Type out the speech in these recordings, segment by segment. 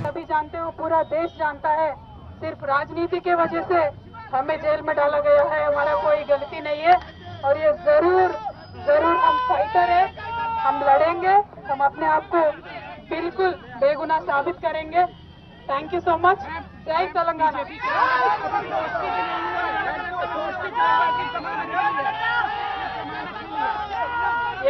सभी जानते हो, पूरा देश जानता है। सिर्फ़ राजनीति के वजह से हमें जेल में डाला गया है। हमारा कोई गलती नहीं है। और ये ज़रूर ज़रूर हम फाइटर है। हम लड़ेंगे। हम अपने आप को बिल्कुल बेगुनाह साबित करेंगे। थैंक यू सो मच जय Telangana.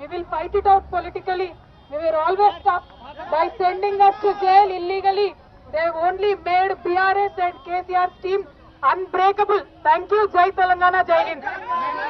we will fight it out politically we were always stop by sending us to jail illegally they have only made brs and kcr's team unbreakable thank you jai telangana jai hind